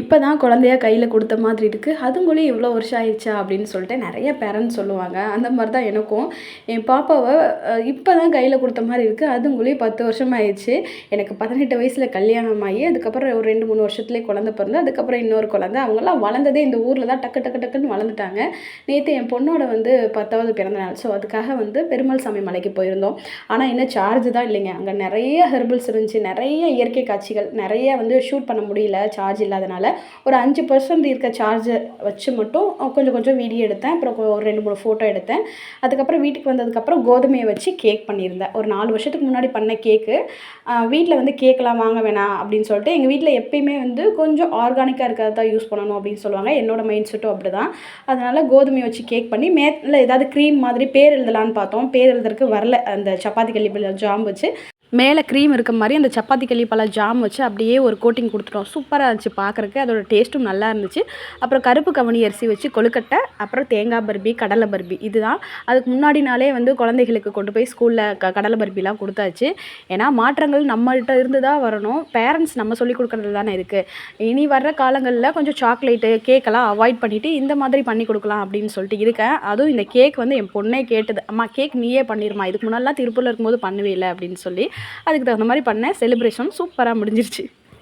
இப்போ தான் குழந்தையா கையில் கொடுத்த மாதிரி இருக்குது அதுங்களையும் இவ்வளோ வருஷம் ஆயிடுச்சா அப்படின்னு சொல்லிட்டு நிறைய பேரண்ட்ஸ் சொல்லுவாங்க. அந்த மாதிரி தான் எனக்கும். என் பாப்பாவை இப்போ தான் கையில் கொடுத்த மாதிரி இருக்குது அதுங்களையும் பத்து வருஷம் ஆயிடுச்சு. எனக்கு பதினெட்டு வயசில் கல்யாணம் ஆகி அதுக்கப்புறம் ஒரு ரெண்டு மூணு வருஷத்துலேயே குழந்த பிறந்து அதுக்கப்புறம் இன்னொரு குழந்த. அவங்கெல்லாம் வளர்ந்ததே இந்த ஊரில் தான் டக்கு டக்கு டக்குன்னு வளர்ந்துட்டாங்க. நேற்று என் பொண்ணோட வந்து பத்தாவது பிறந்த நாள் ஸோ அதுக்காக வந்து பெருமாள் சாமி மலைக்கு போயிருந்தோம். ஆனால் இன்னும் சார்ஜ் தான் இல்லைங்க. அங்கே நிறைய ஹெர்பல்ஸ் இருந்துச்சு. நிறைய இயற்கை காட்சிகள். நிறைய வந்து ஷூட் பண்ண முடியல. சார்ஜ் இல்லாதனால. ஒரு அஞ்சு பர்சன்ட் இருக்க சார்ஜர் வச்சு மட்டும் கொஞ்சம் கொஞ்சம் வீடியோ எடுத்தேன். அப்புறம் ஒரு ரெண்டு மூணு ஃபோட்டோ எடுத்தேன். அதுக்கப்புறம் வீட்டுக்கு வந்ததுக்கப்புறம் கோதுமையை வச்சு கேக் பண்ணியிருந்தேன். ஒரு நாலு வருஷத்துக்கு முன்னாடி பண்ண கேக்கு வீட்டில் வந்து கேக்கெலாம் வாங்க வேணாம் அப்படின்னு சொல்லிட்டு எங்கள் வீட்டில் எப்பயுமே வந்து கொஞ்சம் ஆர்கானிக்காக இருக்கிறத தான் யூஸ் பண்ணணும் அப்படின்னு சொல்லுவாங்க. என்னோட மைண்ட் செட்டும் அப்படி தான் அதனால் கோதுமையை வச்சு கேக் பண்ணி மேலே ஏதாவது க்ரீம் மாதிரி பேர் எழுதலான்னு பார்த்தோம். பேர் எழுதுறதுக்கு வரல. அந்த சப்பாத்தி கல்லி ஜாம் வச்சு. மேலே க்ரீம் இருக்க மாதிரி அந்த சப்பாத்தி கல்லி ஜாம் வச்சு அப்படியே ஒரு கோட்டிங் கொடுத்துட்டோம். சூப்பராக இருந்துச்சு பார்க்குறக்கு அதோட டேஸ்ட்டும் நல்லா இருந்துச்சு. அப்புறம் கருப்பு கவனி அரிசி வச்சு கொழுக்கட்டை அப்புறம் தேங்காய் பர்பி கடலை பர்பி இதுதான். அதுக்கு முன்னாடி நாளே வந்து குழந்தைகளுக்கு கொண்டு போய் ஸ்கூலில் க கடலை பர்பிலாம் கொடுத்தாச்சு. ஏன்னா மாற்றங்கள் நம்மள்கிட்ட இருந்து தான் வரணும். பேரண்ட்ஸ் நம்ம சொல்லி கொடுக்குறது தானே இருக்குது இனி வர்ற காலங்களில் கொஞ்சம் சாக்லேட்டு கேக்கெல்லாம் அவாய்ட் பண்ணிவிட்டு இந்த மாதிரி பண்ணி கொடுக்கலாம் அப்படின்னு சொல்லிட்டு இருக்கேன். அதுவும் இந்த கேக் வந்து என் பொண்ணே கேட்டது. அம்மா கேக் நீயே பண்ணிடுமா இதுக்கு முன்னாடிலாம் திருப்பூரில் இருக்கும்போது பண்ணுவே இல்லை அப்படின்னு சொல்லி அதுக்கு தகுந்த மாதிரி பண்ணேன். செலிப்ரேஷன் சூப்பராக முடிஞ்சிருச்சு.